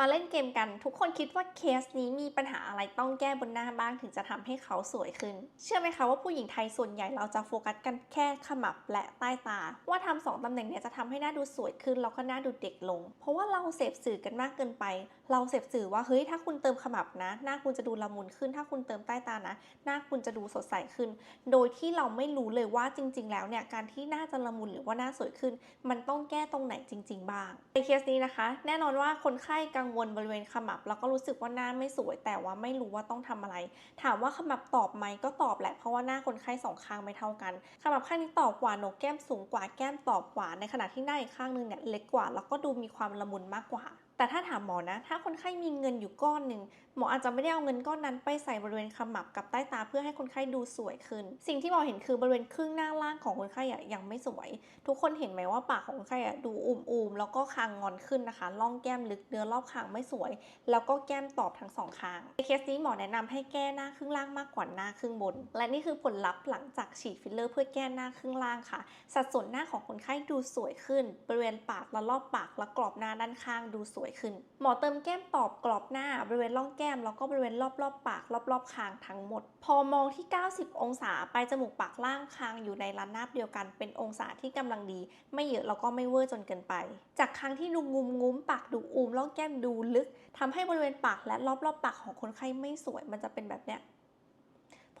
มาเล่นเกมกัน ทุกคนคิดว่าเคสนี้มีปัญหาอะไรต้องแก้บนหน้าบ้างถึงจะทำให้เขาสวยขึ้น เชื่อไหมคะว่าผู้หญิงไทยส่วนใหญ่เราจะโฟกัสกันแค่ขมับและใต้ตา ว่าทำสองตำแหน่งเนี้ยจะทำให้หน้าดูสวยขึ้นแล้วก็หน้าดูเด็กลง เพราะว่าเราเสพสื่อกันมากเกินไป เราเสพสื่อว่าเฮ้ยถ้าคุณเติมขมับนะ หน้าคุณจะดูละมุนขึ้น ถ้าคุณเติมใต้ตานะ หน้าคุณจะดูสดใสขึ้น โดยที่เราไม่รู้เลยว่าจริง ๆ แล้วเนี่ยการที่หน้าจะละมุนหรือว่าหน้าสวยขึ้น มันต้องแก้ตรงไหนจริง ๆ บ้างในเคสนี้นะคะ แน่นอนว่าคนไข้กัังวลบริเวณขมับ แล้วก็รู้สึกว่าหน้าไม่สวย แต่ว่าไม่รู้ว่าต้องทำอะไร ถามว่าขมับตอบไหมก็ตอบแหละเพราะว่าหน้าคนไข้สองข้างไม่เท่ากันขมับข้างนี้ตอบกว่าโหนกแก้มสูงกว่าแก้มตอบกว่าในขณะที่หน้าอีกข้างนึงเนี่ยเล็กกว่า แล้วก็ดูมีความละมุนมากกว่า แต่ถ้าถามหมอนะ ถ้าคนไข้มีเงินอยู่ก้อนหนึ่งหมออาจจะไม่ได้เอาเงินก้อนนั้นไปใส่บริเวณขมับกับใต้ตาเพื่อให้คนไข้ดูสวยขึ้น สิ่งที่หมอเห็นคือบริเวณครึ่งหน้าล่างของคนไข้อยังไม่สวย ทุกคนเห็นไหมว่าปากของคนไข้ดูอูมๆแล้วก็คางงอนขึ้นนะคะร่องแก้มลึกเนื้อรอบคางไม่สวย แล้วก็แก้มตอบทั้งสองข้างในเคสนี้หมอแนะนำให้แก้หน้าครึ่งล่างมากกว่าหน้าครึ่งบน และนี่คือผลลัพธ์หลังจากฉีดฟิลเลอร์ เพื่อแก้หน้าครึ่งล่างค่ะ สัดส่วนหน้าของคนไข้ดูสวยขึ้น บริเวณปากและรอบปากและกรอบหน้าด้านข้างดูสวยขึ้น หมอเติมแก้มตอบกรอบหน้าบริเวณร่องแก้มแล้วก็บริเวณรอบรอบๆปากรอบรอบๆคางทั้งหมด พอมองที่ 90 องศาปลายจมูกปากล่างคางอยู่ในระนาบเดียวกัน เป็นองศาที่กำลังดี ไม่เยอะแล้วก็ไม่เวอร์จนเกินไป จากครั้งที่ดูงุมงุ้มปากดูอูมร่องแก้มดูลึกทำให้บริเวณปากและรอบรอบๆปากของคนไข้ไม่สวยมันจะเป็นแบบเนี้ย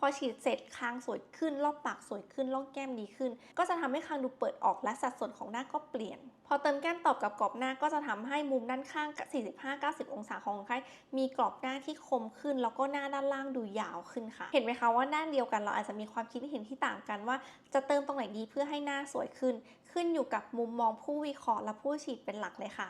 อฉีดเสร็จคางสวยขึ้นรอบปากสวยขึ้นร่องแก้มดีขึ้น ก็จะทำให้คางดูเปิดออกและสัดส่วนของหน้าก็เปลี่ยน พอเติมแก้มตอบกับกรอบหน้าก็จะทำให้มุมด้านข้างกับ45-90 องศาของคนไข้มีกรอบหน้าที่คมขึ้น แล้วก็หน้าด้านล่างดูยาวขึ้นค่ะ เห็นไหมคะว่าหน้าเดียวกันเราอาจจะมีความคิดเห็นที่ต่างกันว่า จะเติมตรงไหนดีเพื่อให้หน้าสวยขึ้น ขึ้นอยู่กับมุมมองผู้วิเคราะห์และผู้ฉีดเป็นหลักเลยค่ะ